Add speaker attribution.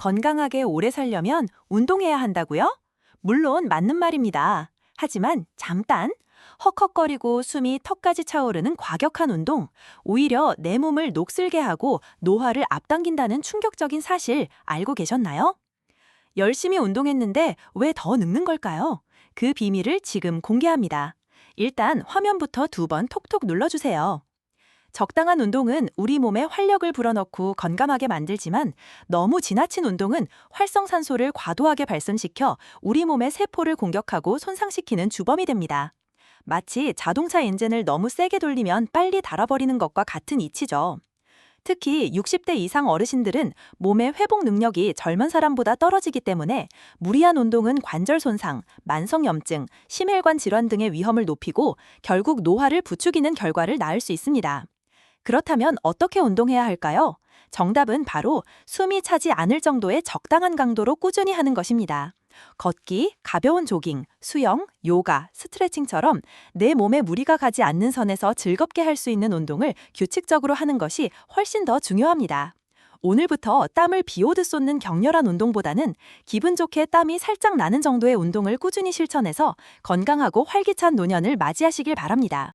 Speaker 1: 건강하게 오래 살려면 운동해야 한다고요? 물론 맞는 말입니다. 하지만 잠깐 헉헉거리고 숨이 턱까지 차오르는 과격한 운동, 오히려 내 몸을 녹슬게 하고 노화를 앞당긴다는 충격적인 사실 알고 계셨나요? 열심히 운동했는데 왜 더 늙는 걸까요? 그 비밀을 지금 공개합니다. 일단 화면부터 두 번 톡톡 눌러주세요. 적당한 운동은 우리 몸에 활력을 불어넣고 건강하게 만들지만 너무 지나친 운동은 활성산소를 과도하게 발산시켜 우리 몸의 세포를 공격하고 손상시키는 주범이 됩니다. 마치 자동차 엔진을 너무 세게 돌리면 빨리 닳아버리는 것과 같은 이치죠. 특히 60대 이상 어르신들은 몸의 회복 능력이 젊은 사람보다 떨어지기 때문에 무리한 운동은 관절 손상, 만성염증, 심혈관 질환 등의 위험을 높이고 결국 노화를 부추기는 결과를 낳을 수 있습니다. 그렇다면 어떻게 운동해야 할까요? 정답은 바로 숨이 차지 않을 정도의 적당한 강도로 꾸준히 하는 것입니다. 걷기, 가벼운 조깅, 수영, 요가, 스트레칭처럼 내 몸에 무리가 가지 않는 선에서 즐겁게 할 수 있는 운동을 규칙적으로 하는 것이 훨씬 더 중요합니다. 오늘부터 땀을 비오듯 쏟는 격렬한 운동보다는 기분 좋게 땀이 살짝 나는 정도의 운동을 꾸준히 실천해서 건강하고 활기찬 노년을 맞이하시길 바랍니다.